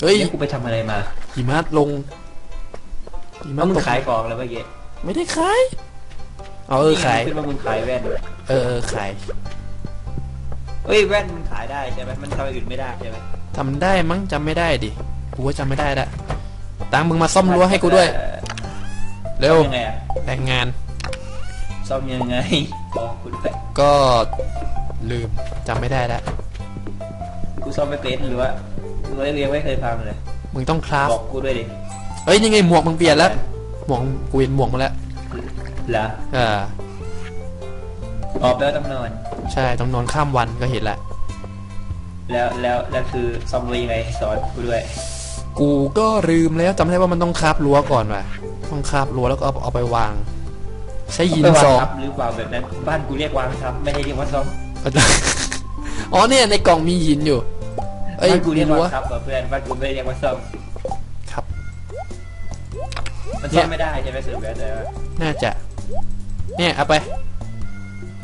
เฮ้ยแล้วกูไปทำอะไรมาหิมะลงหิมะแล้วมึงตกขายของแล้วเมื่อกี้ไม่ได้ขายเอาเออขายขึ้นว่ามึงขายแว่นเออเออขายเฮ้ยแว่นมันขายได้ใช่ไหมมันทำอย่างอื่นไม่ได้ใช่ไหมทำได้มั้งจำไม่ได้ดิกูว่าจำไม่ได้ละตังมึงมาซ่อมรั้วให้กูด้วยเอ่อเร็วซ่อมยังไงอะแรงงาน ซ่อมยังไงบอกกูด้วยก็ลืมจำไม่ได้ละกูซ่อมไม่เป็นหรือว่า หรือว่าเรียนไม่เคยพังเลยมึงต้องคราฟบอกกูด้วยดิเฮ้ยนี่ไงหมวกมึงเปลี่ยนแล้วหมวกกูเห็นหมวกมาแล้วเหรอเออออกแล้วต้องนอน ใช่ต้องนอนข้ามวันก็เห็นละแล้วแล้วแล้วคือซ่อมรั้วยังไงสอนกูด้วย กูก็ลืมแล้วจำได้ว่ามันต้องคราฟรั้วก่อนว่ะต้องคราฟรั้วแล้วก็เอาเอาไปวาง ใช้ยินไปวาซงอทับหรือเปล่าแบบนั้นบ้านกูเรียกวางทับ ไม่ได้เรียกว่าซ่อมอ๋อเนี่ยในกล่องมีหินอยู่ เอ้ยบ้านกูเรียกรั้ววางทับเหรอเพื่อนบ้านกูไม่ได้เรียกว่าซ่อมครับ มันซ่อมไม่ได้ใช่ไหมเสือแบบแต่ว่าน่าจะ เนี่ยเอาไป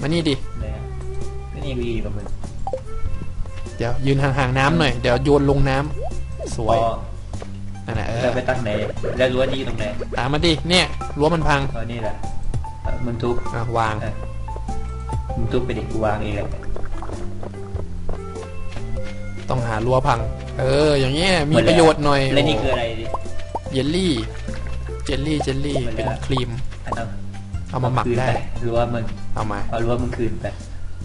มานี่ดิ เนี่ยไม่นี่กูดีกว่ามึงเดี๋ยวยืนห่างๆน้ำหน่อย เดี๋ยวโยนลงน้ำสวยอ๋อนั่นแหละเอแล้วอไปตั้งไหนแล้วรั้วนี่อยู่ตรงไหนตามมาดิ เนี่ยรั้วมันพังอ๋อนี่แหละเอ่อมึงทุบอะวาง เออมึงทุบไปดิกูวางเองแหละ ต้องหารั้วพัง เออ อย่างเงี้ยมีประโยชน์หน่อยแล้วนี่คืออะไรดิเยลลี่ เจลลี่เจลลี่หมดแล้วเป็นครีมอันนั้นเอามาหมักคืนได้ปรั้วมึงเอามาเอารั้วมึงคืนไป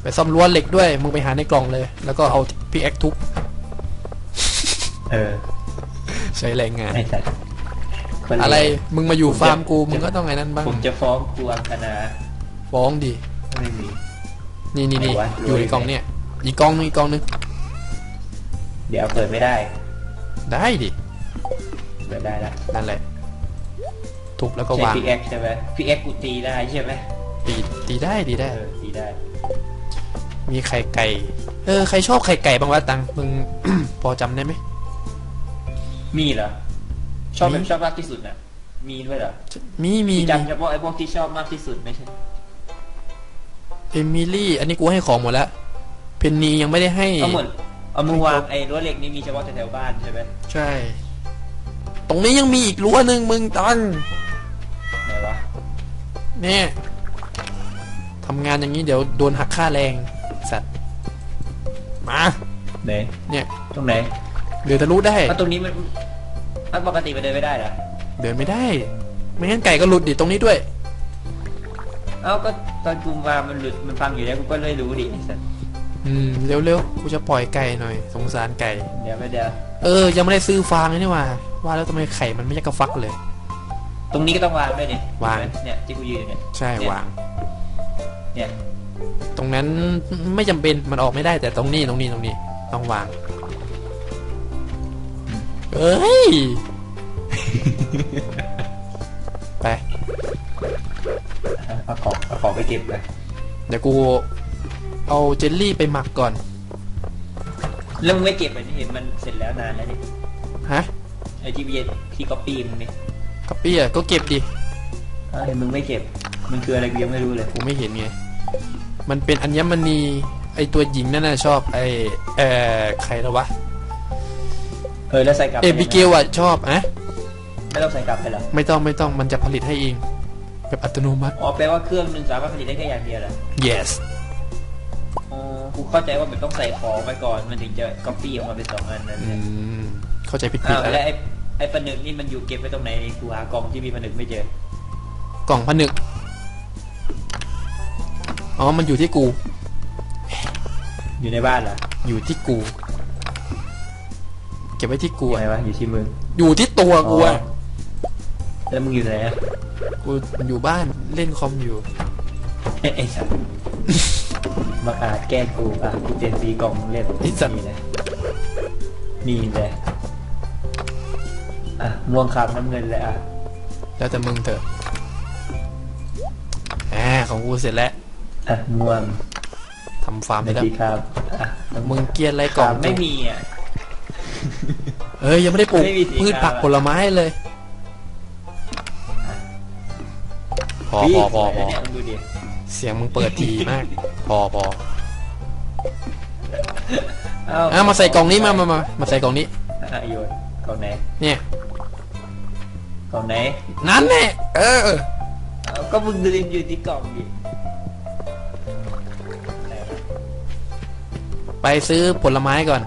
ไปซ่อมรั้วเหล็กด้วยมึงไปหาในกล่องเลย แล้วก็เอาพีเอ็กทุบเออ ใช้แรงงานไอ้สัตว์คนเลวอะไร มึงมาอยู่ฟาร์มกู มึงก็ต้องไงนั่นบ้าง ผมจะฟ้องครูอังคณาฟ้องดิ ไม่มี นี่นี่นี่ไหนวะอยู่ในกล่องเนี่ย อีกกล่องนึงอีกกล่องนึง เดี๋ยวเปิดไม่ได้ได้ดิเปิดได้ละนั่นแหละ ทุบแล้วก็ใช้วางพีเอ็กใช่ไหมพีเอ็กกูตีได้ใช่ไหมตีตีได้ตีได้ เออตีได้ มีไข่ไก่ เออ ใครชอบไข่ไก่บ้างวะตังมึง พอจำได้ไหม มีเหรอ ชอบมีชอบมากที่สุดน่ะ มีด้วยเหรอมีมีที่มีจำเฉพาะไอ้พวกที่ชอบมากที่สุดไม่ใช่ เอมิลี่ อันนี้กูให้ของหมดแล้ว เพนนียังไม่ได้ให้เอาหมด เอามือวางไอ้รั้วเหล็กนี่มีเฉพาะแถวๆบ้านใช่ไหมใช่ ตรงนี้ยังมีอีกรั้วหนึ่งมึงตังไหนวะเนี่ยทำงานอย่างนี้เดี๋ยวโดนหักค่าแรงสัตว์มาไหนเนี่ยตรงไหนเดี๋ยวทะลุได้เอาตรงนี้มันมันปกติมันเดินไม่ได้เหรอเดินไม่ได้ ไม่งั้นไก่ก็หลุดดิตรงนี้ด้วย เอ้าก็ตอนกูวางมันหลุดมันฟังอยู่แล้วกูก็เลยรู้ดิไอ้สัส อืมเร็วๆกูจะปล่อยไก่หน่อย สงสารไก่ เดี๋ยวไม่เดี๋ยวเออ ยังไม่ได้ซื้อฟางเลยนี่หว่า ว่าแล้วทำไมไข่มันไม่ยักกระฟักเลย ตรงนี้ก็ต้องวางด้วยนี่วาง เนี่ยที่กูยืนอยู่เนี่ยใช่เนี่ยวาง เนี่ยตรงนั้นไม่จำเป็นมันออกไม่ได้แต่ตรงนี้ตรงนี้ตรงนี้ ต้องวางเอ้ย ไปเอาของเอาของไปเก็บเลย เดี๋ยวกู เอาเจลลี่ไปหมักก่อน แล้วมึงไม่เก็บอันนี้เห็นมันเสร็จแล้วนานแล้วนี่ฮะไอ้ที่เบียที่ก๊อปปี้มึงนี่กัปปี้อะก็เก็บดิ เอ้าเห็นมึงไม่เก็บ มันคืออะไรกูยังไม่รู้เลยกูไม่เห็นไง มันเป็นอัญมณี ไอตัวหญิงนั่นน่ะชอบ ไอเอ่อใครแล้ววะ เออแล้วใส่กลับเอบิเกลอะชอบอะไม่ต้องใส่กลับไปเหรอไม่ต้องไม่ต้องมันจะผลิตให้เอง แบบอัตโนมัติ อ๋อแปลว่าเครื่องหนึงสามารถผลิตได้แค่อย่างเดียวเหรอ yes อ๋อ กูเข้าใจว่ามันต้องใส่ของไปก่อนมันถึงจะก๊อปปี้ออกมาเป็นสองอันนั้นอืมเข้าใจผิดอ้าวๆแล้วแล้วไอ้ไอ้ผนึกนี่มันอยู่เก็บไว้ตรงไหนนี่กูหากล่องที่มีผนึกไม่เจอกล่องผนึกอ๋อมันอยู่ที่กู อยู่ในบ้านเหรออยู่ที่กู เก็บไว้ที่กูอยู่อะไหนวะอยู่ที่มึงอยู่ที่ตัวกูอะแล้วมึงอยู่ไหนอะกูอยู่บ้านเล่นคอมอยู่เอ้ยไอ้สัตว์ มาอาจแกล้งกูอะกูเปลี่ยนสีกล่องเล่นไอ้สัตว์ นี่เลยนี่เลยอะม่วงขาวน้ำเงินเลยอะแล้วแต่มึงเถอะแหมของกูเสร็จแล้วอะม่วงทำฟาร์มในได้แล้วสีขาวอะน้ำมึงเกลียดอะไรกล่องขาวไม่มีอะ เอ้ยยังไม่ได้ปลูกไม่มีสีพืชผักขาวอะ ผลไม้เลย พอพี่พอพอพอเนี่ยมึงดูดิเสียงมึงเปิดทีมาก พอพอเอ้าอะมาใส่กล่องนี้มามามามาใส่กล่องนี้อะโยนกล่องไหนเนี่ยกล่องไหนนั่นแน่เออเอาก็มึงเรียนอยู่ที่กล่องดิไหนวะไปซื้อผลไม้ก่อน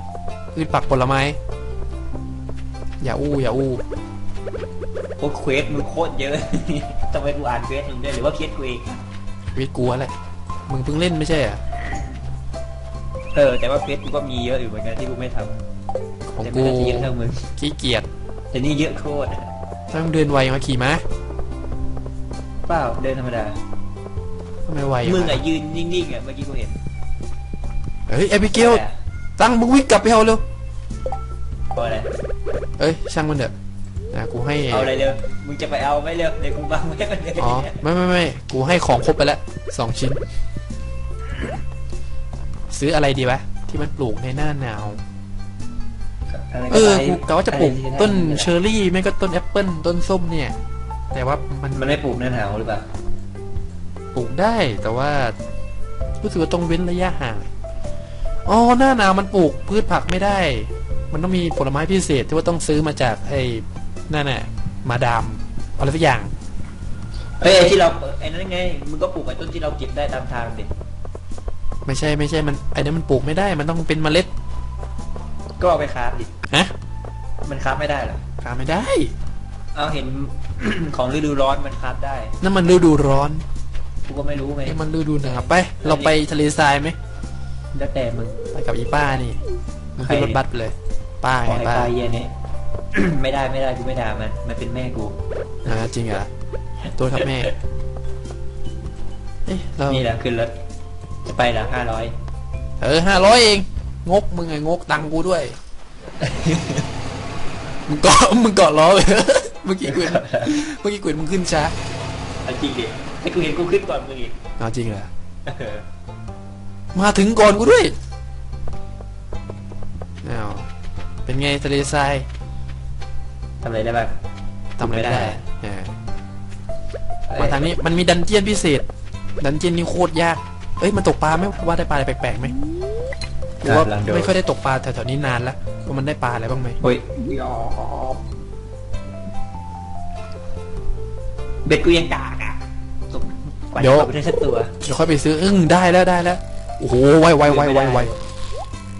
พืชผักผลไม้ อย่าอู้อย่าอู้โอ้เควสมึงโคตรเยอะ ทำไมกูอ่านเควสมึงได้หรือว่าเควสกูเองวิทย์กลัวแหละ มึงเพิ่งเล่นไม่ใช่เหรอเออแต่ว่าเควสกูก็มีเยอะอยู่เหมือนกันที่กูไม่ทของำแต่กูไม่น่าจะเยอะเท่ามึงขี้เกียจแต่นี่เยอะโคตรอะต้องเดินไวมาขี่ม้าเปล่าเดินธรรมดา ทำไมไวมึงวะอะยืนนิ่งๆอะเมื่อกี้กูเห็นเฮ้ยเอพิเกลตั้งมึงวิ่งกลับไปเอาเร็วเอาอะไรเอ้ยช่างมันเถอะนะกูให้เอาอะไรเร็วมึงจะไปเอาไหม่เร็วเดี๋ยวกูบังไว้กันเลยอ๋อไม่ไม่ไม่กูให้ของครบไปแล้วสองชิ้น ซื้ออะไรดีวะ ที่มันปลูกในหน้าหนาวอะไรเออได้กูกะว่าจะปลูกอไรที่ได้ต้นเชอร์รี่ไม่ก็ต้นแอปเปิลต้นส้มเนี่ย แต่ว่ามันมันไม่ปลูกหน้าหนาวหรือเปล่าปลูกได้แต่ว่ารู้สึกว่าต้องเว้นระยะห่างอ๋อหน้าหนาวมันปลูกพืชผักไม่ได้ มันต้องมีผลไม้พิเศษที่ว่าต้องซื้อมาจากไอ้นั่นน่ะมาดามอะไรสักอย่างเฮ้ยไอ้ที่เราไอ้นั่นไงมึงก็ปลูกไอ้ต้นที่เราเก็บได้ตามทางดิ ไม่ใช่ไม่ใช่มันไอ้นั้นมันปลูกไม่ได้ มันต้องเป็นเมล็ดก็เอาไปคราฟดิฮะมันคราฟไม่ได้เหรอขายไม่ได้เอาเห็น ของฤดูร้อนมันคราฟได้นั่นมันฤดูร้อนกูก็ไม่รู้ไงไอ้มันฤดูหนาวไป เราไปทะเลทรายไหมแล้วแต่มึง ไปกับอีป้านี่มันขึ้นรถบัสไปเลยป้าขอไงให้ป้าตายเย็นนี้ ไม่ได้ไม่ได้กูไม่ด่ามัน มันเป็นแม่กูอ่าจริงเหรอตัวทับแม่เอ๊ะเรานี่แหละขึ้นรถจะ ไปละห้าร้อยเออห้าร้อยเอง งกมึงไงงกตังค์กูด้วย มึงเกาะมึงเกาะล้อเลยเมื่อกี้กูเห็นเมื่อกี้กูเห็นมึงขึ้นช้าจริงดิให้กูเห็นกูขึ้นก่อนมึงอีกเอาจริงเหรอเออมาถึงก่อนกูด้วยเอาเป็นไงทะเลทรายทำอะไรได้บ้าง ทำอะไรไม่ไม่ได้ได้เออมาทางนี้มันมีดันเจียนพิเศษ ดันเจียนนี่โคตรยาก เอ้ยมันตกปลาไหมว่าได้ปลาอะไรแปลกๆไหมหรือว่าไม่ค่อยได้ตกปลาแถวๆนี้นานแล้วว่ามันได้ปลาอะไรบ้างไหมโอ้ยเบ็ดกูยังกากอะตกกว่าจะตกได้สักตัว เดี๋ยวค่อยไปซื้ออึ้งได้แล้วได้แล้วโอ้โหไวไวไวไวไว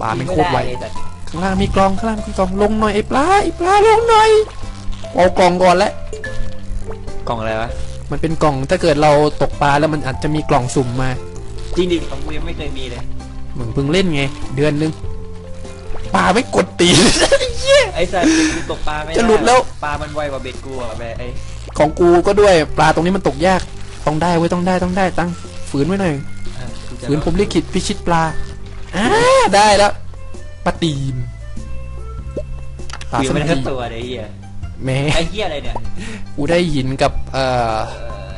ปลาไม่โคตรไวด้เลยแต่ข้างล่างมีกล่องข้างล่างมีกล่องลงหน่อยไอ้ปลาไอ้ปลาลงหน่อยเอากล่องก่อนแล้วกล่องอะไรวะมันเป็นกล่องถ้าเกิดเราตกปลาแล้วมันอาจจะมีกล่องสุ่มมา จริงดิของกูยังไม่เคยมีเลยมึงเพิ่งเล่นไง เดือนนึงปลาไม่กดตีน ไอ้สัตว์เบ็ดกูตกปลาไม่ได้จะหลุดแล้ว ปลามันไวกว่าเบ็ดกูอะแม่ไอ้ของกูก็ด้วยปลาตรงนี้มันตกยากต้องได้เว้ยต้องได้ต้องได้ตั้งฝืนไว้หน่อยอะกูจะฝืนผมลิขิตพิชิตปลาอ่าได้แล้วปลาตีนปลากูยัสังกไม่ได้ทีสักตัวเลยไอ้เหี้ยแหม่ไอ้เหี้ยอะไรเนี่ยกูได้หินกับเอ่อ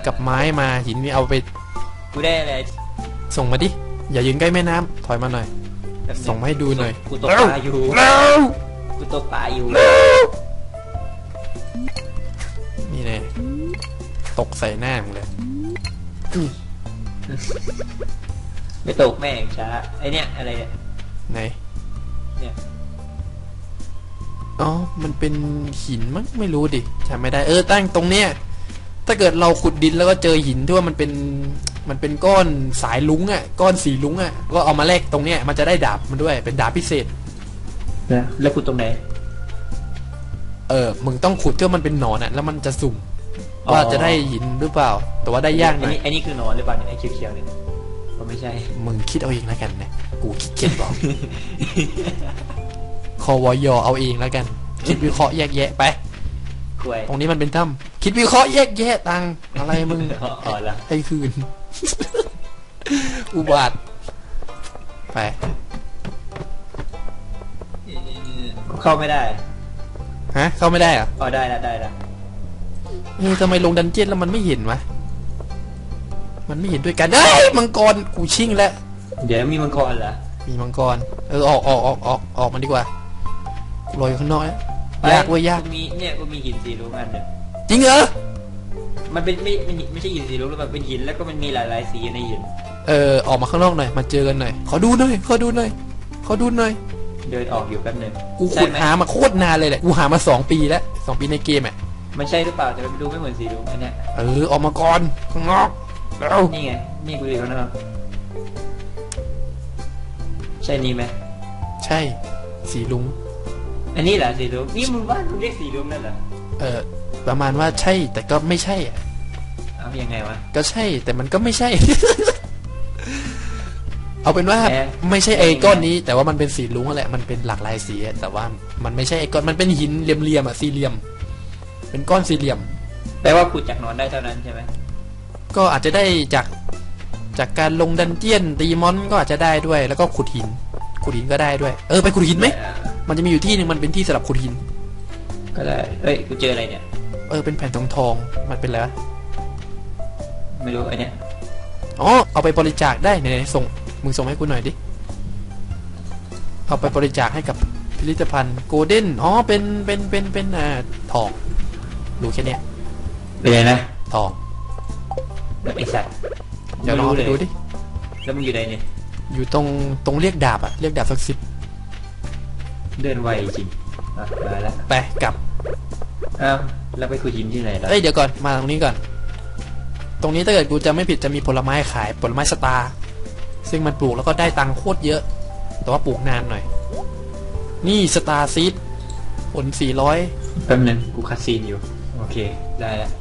กับไม้มาหินนี่เอาไปกูได้อะไร ส่งมาดิ อย่ายืนใกล้แม่น้ำถอยมาหน่อยแบบนึส่งมาให้ดูหน่อยกูตกปลาอยู่เร็วกูตกปลาอยู่นี่แน่ตกใส่หน้ามึงเลยไม่ตกแม่งช้าไอเนี่ยอะไรเนี่ย ไหนเนี่ย อ๋อ มันเป็นหินมั้งไม่รู้ดิจำไม่ได้เออตั้งตรงเนี้ยถ้าเกิดเราขุดดินแล้วก็เจอหินที่ว่ามันเป็น มันเป็นก้อนสายลุงอะ่ะ ก้อนสีลุงอะ่ะ ก็เอามาแลกตรงเนี้ยมันจะได้ดาบมันด้วย เป็นดาบพิเศษ นะแล้วกูตรงไหน เออ มึงต้องขุดที่ว่ามันเป็นหนอนอะ่ะ แล้วมันจะสุ่มอ๋อ ว่าจะได้หินหรือเปล่า แต่ว่าได้ยากหอัน่นอยนี้อันนี้คือหนอนหรือเปล่าเนี่ยไอ้เขียวๆเนี่ยผมไม่ใช่ มึงคิดเอาเองแล้วกันนะ กูขี้เกียจบอก คอวอยอเอาเองแล้วกัน คิดวิเคราะห์แยกแยะไป กล้วยตรงนี้มันเป็นถ้ำคิดวิเคราะห์แยกแยะตังอะไรมึง อ๋ออ๋อแล้วให้คืน อุบาท ไปกูเข้าไม่ได้ฮะ เข้าไม่ได้เหรอะอ๋อได้แล้วได้แล้วเออทำไมลงดันเจี้ยนแล้วมันไม่เห็นวะ มันไม่เห็นด้วยกันเอ้ยมังกร กูชิ่งแล้ว เดี๋ยวมีมังกรเหรอ มีมังกร เออออกออกออกออกออกมาดีกว่ากูรออยู่ข้างนอกแล้วยากเว้ยยากกูมีเนี่ยกูมีหินสีรุ้งอันหนึ่งจริงเหรอ มันเป็นไม่ไม่ไม่ใช่หินสีรุ้งหรือมันเป็นหินแล้วก็มันมีหลาย ๆ สีอยู่ในหิน เออออกมาข้างนอกหน่อยมาเจอกันหน่อยขอดูหน่อยขอดูหน่อยขอดูหน่อยเดินออกอยู่แป๊บหนึงกูใช่ขุดไหมหามาโคตรนานเลยแหละกูหามาสองปีแล้วสองปีในเกมอะมันใช่หรือเปล่าแต่มันดูไม่เหมือนสีรุ้งอันเนี้ยเออออกมาก่อนข้างนอกแล้วนี่ไงนี่กูอยู่ข้างนอกใช่นี่ไหมใช่สีลุงอันนี้เหรอสีรุ้งนี่มึงบ้านมึงเรียกสีรุ้งนั่นเหรอเออประมาณว่าใช่แต่ก็ไม่ใช่อะ เอายังไงวะ ก็ใช่แต่มันก็ไม่ใช่ เอาเป็นว่าแหม ไม่ใช่ไอ้ก้อนนี้ แต่ว่ามันเป็นสีลุงนั่นแหละมันเป็นหลากหลายสีอะแต่ว่ามันไม่ใช่ไอ้ก้อนมันเป็นหินเหลี่ยมๆอะสี่เหลี่ยม เป็นก้อนสี่เหลี่ยม แปลว่าขุดจากนอนได้เท่านั้นใช่ไหมก็อาจจะได้จากจากการลงดันเจียนตีมอนก็อาจจะได้ด้วย แล้วก็ขุดหิน ขุดหินก็ได้ด้วย เออไปขุดหินไหมเออมันจะมีอยู่ที่หนึ่งมันเป็นที่สำหรับขุดหิน ก็ได้เอ้ยกูเจออะไรเนี่ย เออเป็นแผ่นทองทองๆมันเป็นอะไรวะ ไม่รู้ไอเนี้ยอ๋อเอาไปบริจาคได้ไหนๆส่งมึงส่งให้กูหน่อยดิ เอาไปบริจาคให้กับพิพิธภัณฑ์โกลเด้นอ๋อเป็นเป็นเป็นเป็นอ่าทองรู้แค่เนี้ยเป็นไงนะทองไอสัตว์เดี๋ยวลองเอาไปดูดิแล้วมึงอยู่ไหนเนี่ย อยู่ตรงตรงเรียกดาบอะเรียกดาบสักสิบเดินไวจริงอะมาแล้วไปกลับอ้าวแล้วไปขุดหินที่ไหนล่ะเอ้ยเดี๋ยวก่อนมาตรงนี้ก่อน ตรงนี้ถ้าเกิดกูจะไม่ผิดจะมีผลไม้ขายผลไม้สตาร์ซึ่งมันปลูกแล้วก็ได้ตังค์โคตรเยอะ แต่ว่าปลูกนานหน่อย นี่สตาร์ซีดผล400แป๊บนึงกูคัดซีนอยู่ โอเค ได้แล้ว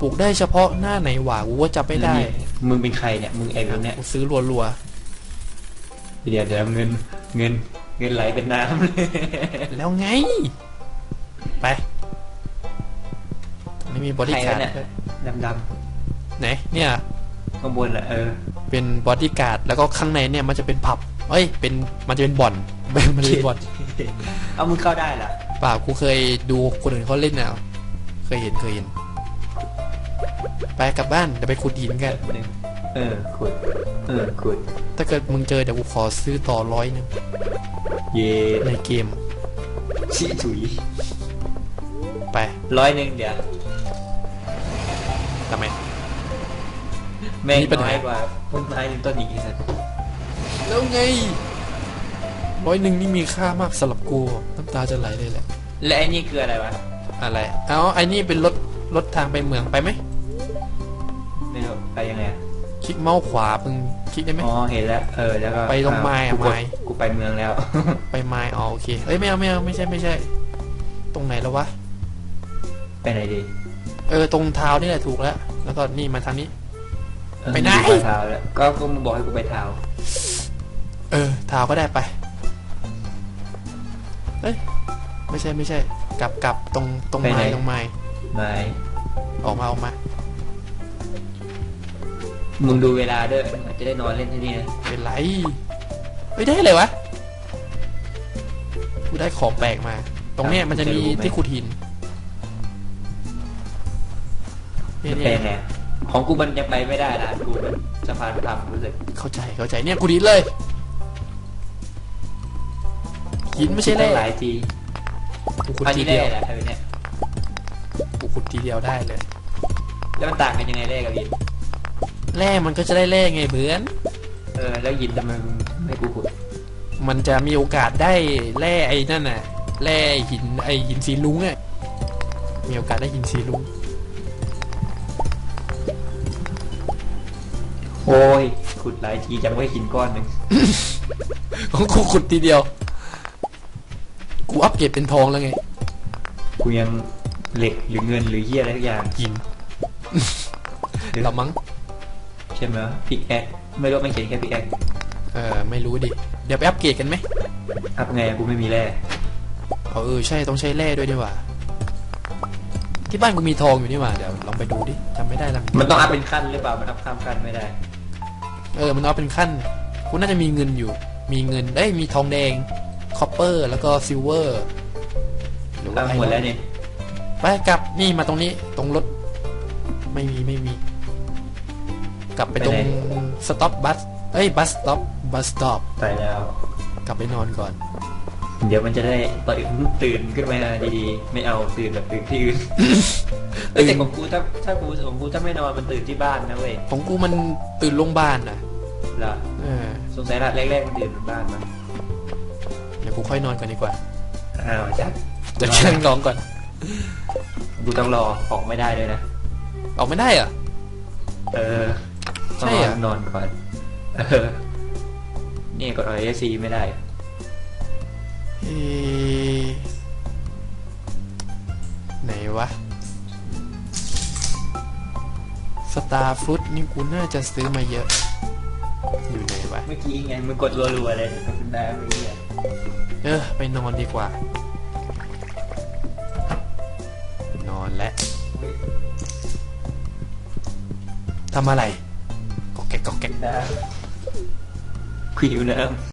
ปลูกได้เฉพาะหน้าไหนหว่ากูว่าจำไม่ได้นี่มึงเป็นใครเนี่ย มึงไอ้คนเนี่ยกูซื้อรัวเดี๋ยวเดี๋ยวเงินเงินเงินไหลเป็นน้ำเลย ๆแล้วไง ไปตรงนี้มีบอดี้ใครการ์วะเนี่ย ดด้วยดำด ไหนเนี่ยำข้างบนแหละเออเป็นบอดี้การ์ดแล้วก็ข้างในเนี่ยมันจะเป็นผับเอ้ยเป็นมันจะเป็นบ่อนมันเป็นบ่อนเอามึงเข้าได้ล่ะเปล่ากูเคยดูคนอื่นเขาเล่นน่ะเคยเห็นเคยเห็น ไปกลับบ้านเดี๋ยวไปขุดหินกันหนึ่งเออขุดเออขุดถ้าเกิดมึงเจอเดี๋ยวกูขอซื้อต่อร้อยหนึงเย่ในเกมชิถุยไปร้อยหนึ่งเดี๋ยวทำไม แม่งมีปัญหาน้อยกว่าต้นไม้หนึ่งต้นอีกทีสัตว์แล้วไงร้อยหนึ่งนี่มีค่ามากสำหรับกูน้ำตาจะไหลเลยแหละ และไอ้นี่คืออะไรวะ อะไร เอาไอ้นี่เป็นรถรถทางไปเมืองไปไหมไม่รู้ไปยังไงอะคลิกเมาส์ขวามึงคลิกได้ไหม อ๋อเห็นแล้ว เออแล้วก็ไปตรงไม้อะกูกดไม้กูไปเมืองแล้ว ไปไม้อ๋อโอเคเอ้ยไม่เอาไม่เอาไม่ใช่ไม่ใช่ ตรงไหนแล้ววะ ไปไหนดี เออตรงเท้านี่แหละถูกแล้ว แล้วก็นี่มาทางนี้เออ ไปไหนกูเท้าแล้วก็ก็มึงบอกให้กูไปเท้าเออเท้าก็ได้ไป เอ้ย ไม่ใช่ไม่ใช่ กลับกลับตรงตรงไม้ตรงไม้ไม่ออกมาออกมา มึงดูเวลาด้วยจะได้นอนเล่นที่นี่นะเป็นไรไม่ได้เลยวะ กูได้ของแปลกมา ตรงเนี้ยมันจะมีที่ขุดหินเนี่ยมันเนี่เป็นยไง ของกูมันยังไปไม่ได้นะกูมันสะพานพระรามรู้สึกเข้าใจเข้าใจเนี่ยขุดหินเลยหินไม่ใช่แร่หลายทีกูขุดอันทีนี้เดีได้ยวแหละเธอเนี่ยกูขุดทีเดียวได้เลยแล้วมันต่างกันยังไงได้กับยินแร่มันก็จะได้แร่ไงเบือน เออแล้วยินทำไมมึงไม่กูขุดมันจะมีโอกาสได้แร่ไอ้นั่นน่ะแร่หินไอ้หินสีลุงอะมีโอกาสได้หินสีลุง โอ้ยขุดหลายทีจังไม่หินก้อนหนึ่งของกูขุดทีเดียว กูอัปเกรดเป็นทองแล้วไง กูยังเหล็กหรือเงินหรือเหี้ยอะไรทุกอย่างหินละมั้งใช่ไหมพิกแอคไม่รู้มันเขียนแค่พิกแอคเออไม่รู้ดิ เดี๋ยวไปอัปเกรดกันไหมอัพไงกูไม่มีแร่เอาเออใช่ต้องใช้แร่ด้วยดีกว่าที่บ้านกูมีทองอยู่นี่หว่าเดี๋ยวลองไปดูดิจำไม่ได้ละมันต้องอัพเป็นขั้นหรือเปล่ามันอัพข้ามขั้นไม่ได้ เออมันเอาเป็นขั้นกูน่าจะมีเงินอยู่ มีเงินเอ้ยมีทองแดงคอปเปอร์แล้วก็ซิลเวอร์ตั้งหมดแล้วนี่ไปกลับนี่มาตรงนี้ตรงรถ ไม่มีไม่มี กลับไปตรงสต็อปบัสเอ้ยบัสสต็อปบัสสต็อปไปแล้ว กลับไปนอนก่อน เดี๋ยวมันจะได้ตื่นตื่นขึ้นมาดีๆ ไม่เอาตื่นแบบตื่นที่อื่นเอ้ยแต่ของกูถ้าถ้ากูของกูถ้าไม่นอนมันตื่นที่บ้านนะเว้ยของกูมันตื่นโรงพยาบาลน่ะ เหรอเออสงสัยละแรกๆมันตื่นบนบ้านมั้งกูค่อยนอนก่อนดีกว่าอ้าวจัดจะเครื่องร้องก่อน กูต้องรอออกไม่ได้ด้วยนะออกไม่ได้เหรอเออใช่เหรอต้องนอนก่อนเออนี่กด RSC ไม่ได้ เอ๊ะไหนวะสตาร์ฟรุตนี่กูน่าจะซื้อมาเยอะ อยู่ไหนวะ เมื่อกี้ไงมึงกดรัวๆเลยกดเป็นได้ไม่เนี่ยเออ ไปนอนดีกว่า นอนแล้วทำอะไรก็แกกก็แกกได้คุยอยู่น้ำ